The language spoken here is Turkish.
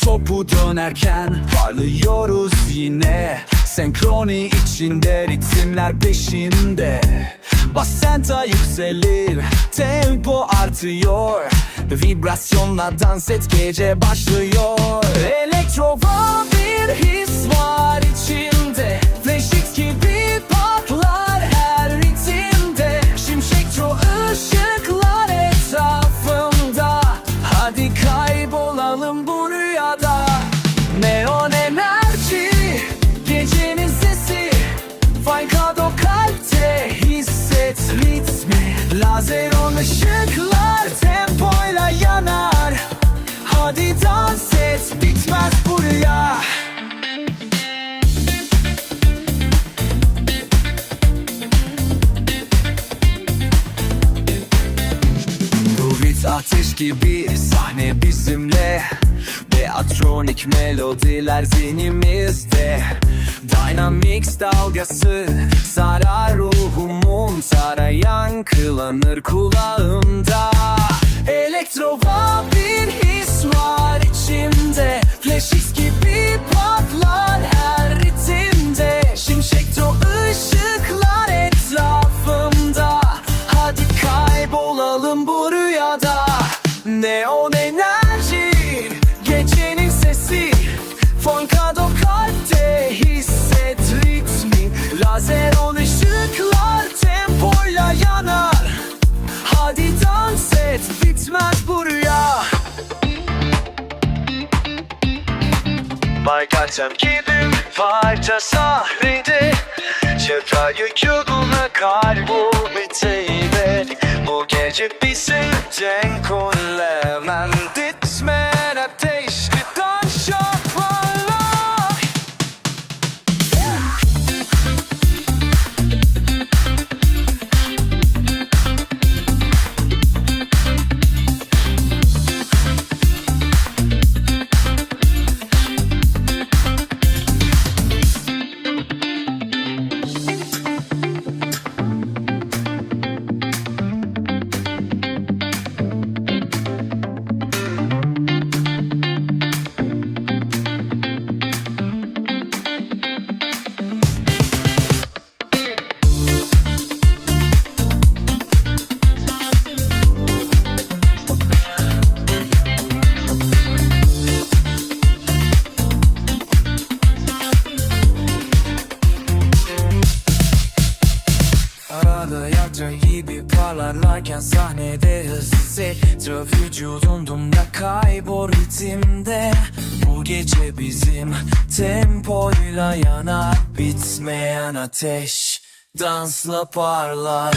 Topu dönerken parlıyoruz yine. Senkroni içinde ritimler peşinde. Basenta yükselir Tempo artıyor. Vibrasyonla dans et gece başlıyor. Elektrova bir his var içinde Lazeron ışıklar Tempoyla yanar. Hadi dans et Bitmez bu rüya. Bu rit ateş gibi sahne bizimle. Beatronik melodiler zihnimizde Dynamics dalgası sarar ruhumun Sarayan kılanır kulağımda Baykaçam gidip parça sahrede Çevrayı yoluna kaybol biteyle Bu gece bize denk olamam Arada yakca gibi parlarlarken sahnede hız hissettir Vücudumda kaybol ritimde. Bu gece bizim tempoyla yanar. Bitmeyen ateş dansla parlar